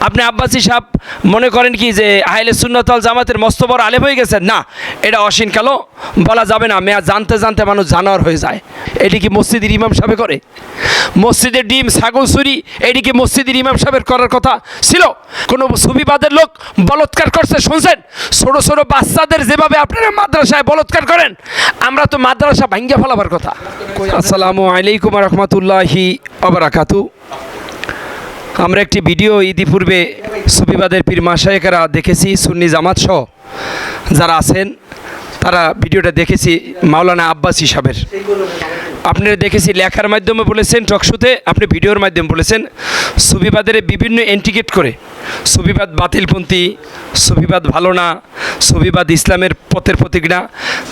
আপনি আব্বাসী সাহেব মনে করেন কি যে আহলে সুন্নতল জামাতের মস্ত বড় আলেম হয়ে গেছেন? না এটা অসীন কালো। বলা যাবে না মেয়া জানতে জানতে মানুষ জানোয়ার হয়ে যায়। এটি কি মসজিদের ইমাম সাহেব করে? মসজিদের ডিম ছাগল চুরি এটি কি মসজিদের ইমাম সাহেবের করার কথা ছিল? কোনো সুবিবাদের লোক বলৎকার করছে শুনছেন? ছোটো ছোটো বাচ্চাদের যেভাবে আপনারা মাদ্রাসায় বলৎকার করেন আমরা তো মাদ্রাসা ভাঙ্গিয়া ফেলাবার কথা। আসসালামু আলাইকুম রহমতুল্লাহি অবরাকাতু আমরা একটি ভিডিও ইতিপূর্বে সুফিবাদের পীর মাসায়েকেরা দেখেছি সুন্নি জামাত সহ যারা আছেন। তারা ভিডিওটা দেখেছি মাওলানা আব্বাস হিসাবের। আপনারা দেখেছি লেখার মাধ্যমে বলেছেন, টকশুতে আপনি ভিডিওর মাধ্যমে বলেছেন সুবিবাদের বিভিন্ন এন্টিকেট করে সুবিবাদ বাতিলপন্থী সুবিবাদ ভালো না সুবিবাদ ইসলামের পথের প্রতীক না।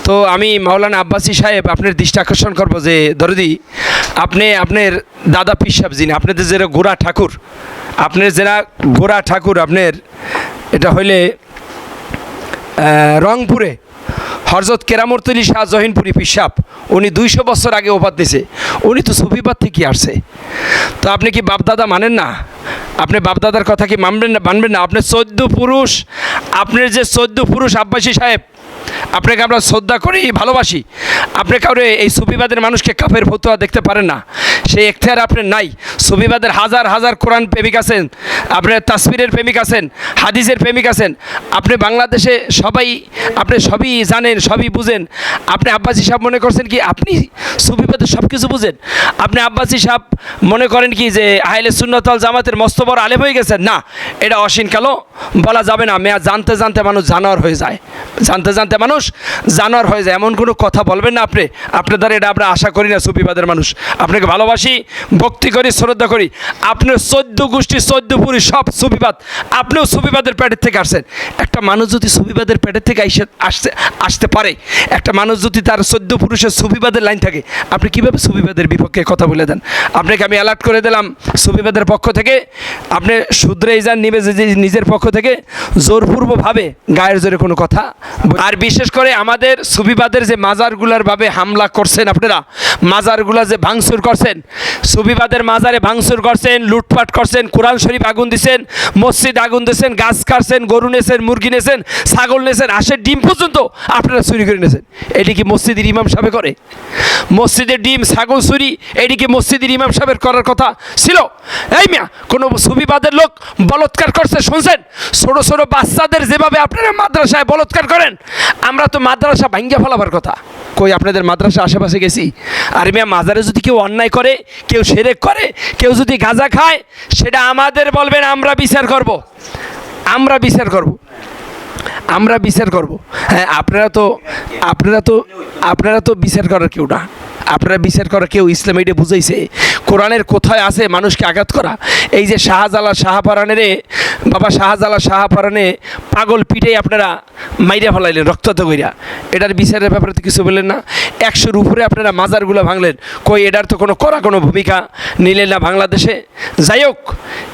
তো আমি মাওলানা আব্বাসী সাহেব আপনার দৃষ্টি আকর্ষণ করব যে, দরদি, আপনি, আপনার দাদা পিসাব যিনি, আপনাদের যেটা গোড়া ঠাকুর, আপনার যারা গোড়া ঠাকুর, আপনার, এটা হইলে রংপুরে হরজত কেরামর্তলি শাহ জহিনপুরি পিসাব উনি দুইশো বছর আগে ওপাত দিছে। উনি তো সুফিবাদ থেকে আসছে। তো আপনি কি বাপদাদা মানেন না? আপনি বাপদাদার কথা কি মানবেন না মানবেন না? আপনি চোদ্দ পুরুষ আপনার যে চোদ্দ পুরুষ আব্বাসী সাহেব, আপনাকে আমরা শ্রদ্ধা করি, ভালোবাসি। আপনি কাউরে এই সুফিবাদের মানুষকে কাফের ফতুয়া দেখতে পারেন না। সেই এখতিয়ার আপনার নাই। সুফিবাদের হাজার হাজার কোরআন প্রেমিক আছেন, আপনার তাসমিরের প্রেমিক আছেন, হাদিসের প্রেমিক আছেন। আপনি বাংলাদেশে সবাই, আপনি সবই জানেন, সবই বুঝেন। আপনি আব্বাসী সাহেব মনে করছেন কি আপনি সুফিবাদের সব কিছু বুঝেন? আপনি আব্বাসী সাহেব মনে করেন কি যে আহলে সুন্নতল জামাতের মস্ত বড় আলেম হয়ে গেছেন? না, এটা অসীন কালো। বলা যাবে না, মেয়া জানতে জানতে মানুষ জানোয়ার হয়ে যায়। জানতে জানতে মানুষ জানোয়ার হয়ে যায়। এমন কোনো কথা বলবেন না আপনি। আপনার দ্বারা এটা আমরা আশা করি না সুফিবাদের মানুষ। আপনাকে ভালোবাসি। ভক্তি করি, শ্রদ্ধা করি। আপনার চোদ্দ গোষ্ঠী, চোদ্দ পুরী সব সুবিবাদ আপনিও সুবিবাদের পেটের থেকে আসছেন একটা মানুষ যদি সুবিবাদের পেটের থেকে আসতে আসতে পারে, একটা মানুষ যদি তার চোদ্দ পুরুষের সুফিবাদের লাইন থাকে, আপনি কীভাবে সুবিবাদের বিপক্ষে কথা বলে দেন? আপনাকে আমি অ্যালার্ট করে দিলাম সুবিবাদের পক্ষ থেকে। আপনি শুধরেই যান নিবে নিজের পক্ষ থেকে। জোরপূর্বভাবে গায়ের জোরে কোনো কথা আর বিশেষ করে আমাদের সুবিবাদের যে মাজারগুলার ভাবে হামলা করছেন আপনারা, মাজারগুলা যে ভাঙচুর করছেন সুফিবাদের মাজারে ভাঙচুর করছেন, লুটপাট করছেন, কোরআন শরীফ আগুন দিছেন, মসজিদ আগুন দিয়েছেন গাছ কাটছেন, গরু নেছেন, মুরগি নেছেন, ছাগল নেছেন, হাঁসের ডিম পর্যন্ত আপনারা চুরি করে নেছেন। এটি কি মসজিদের ইমাম সাহেব করে? মসজিদের ডিম, ছাগল চুরি, এটি কি মসজিদের ইমাম সাহেবের করার কথা ছিল? এই মিয়া, কোনো সুবিবাদের লোক বলৎকার করছে, শুনছেন? ছোটো ছোটো বাচ্চাদের যেভাবে আপনারা মাদ্রাসায় বলৎকার করেন, আমরা তো মাদ্রাসা ভাঙ্গিয়া ফেলাবার কথা। কই আপনাদের মাদ্রাসা আশেপাশে গেছি? আর মিয়া, মাজারে যদি কেউ অন্যায় করে কেউ সেরেক করে, কেউ যদি গাঁজা খায়, সেটা আমাদের বলবেন, আমরা বিচার করব। আমরা বিচার করব। আমরা বিচার করব। হ্যাঁ আপনারা তো আপনারা তো আপনারা তো বিচার করার কেউ না। আপনারা বিচার করা কেউ ইসলাম এটা বুঝাইছে। কোরআনের কোথায় আছে মানুষকে আঘাত করা? এই যে শাহজালা শাহপারানের বাবা শাহজালা শাহপারানে পাগল পিঠে আপনারা মাইরা ফেলাইলেন, রক্তাক্ত কইরা। এটার বিচারের ব্যাপারে তো কিছু বললেন না। একশোর উপরে আপনারা মাজারগুলো ভাঙলেন। কই, এটার তো কোনো করা কোনো ভূমিকা নিলেন না বাংলাদেশে। যাই হোক,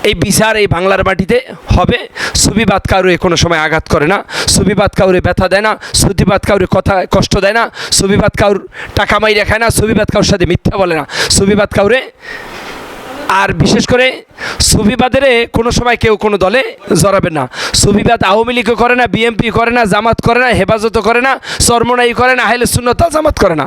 এই বিচার এই বাংলার মাটিতে হবে। সুবিবাদ কাউরে কোনো সময় আঘাত করে না। সুবিবাদ কাউরে ব্যথা দেয় না। সুবিবাদ কাউরে কথা, কষ্ট দেয় না। সুবিবাদ কাউর টাকা মাইরে খায় না। সুবিবাদ কাউর সাথে মিথ্যা বলে না। সুবিবাদ কাউরে আর বিশেষ করে সুবিবাদের কোনো সময় কেউ কোনো দলে জড়াবে না। সুবিবাদ আওয়ামী লীগও করে না বিএমপি করে না, জামাত করে না হেফাজত করে না চর্মনাই করে না হাইলে শূন্যতা জামাত করে না।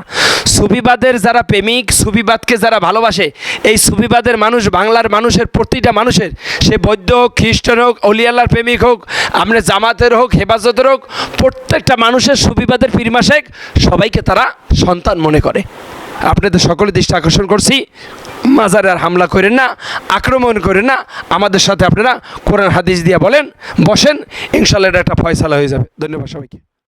সুবিবাদের যারা প্রেমিক সুবিবাদকে যারা ভালোবাসে, এই সুবিবাদের মানুষ বাংলার মানুষের প্রতিটা মানুষের, সে বৈদ্য হোক, খ্রিস্টান হোক অলিয়াল্লার প্রেমিক হোক, আমরা জামাতের হোক, হেফাজতের হোক, প্রত্যেকটা মানুষের সুবিবাদের পীরমা শেখ সবাইকে তারা সন্তান মনে করে। আপনাদের সকলে দৃষ্টি আকর্ষণ করছি। মাজারে আর হামলা করেন না, আক্রমণ করেন না। আমাদের সাথে আপনারা কোরআন হাদিস দিয়ে বলেন, বসেন, ইনশাল্লাহ এটা একটা ফয়সালা হয়ে যাবে। ধন্যবাদ সবাইকে।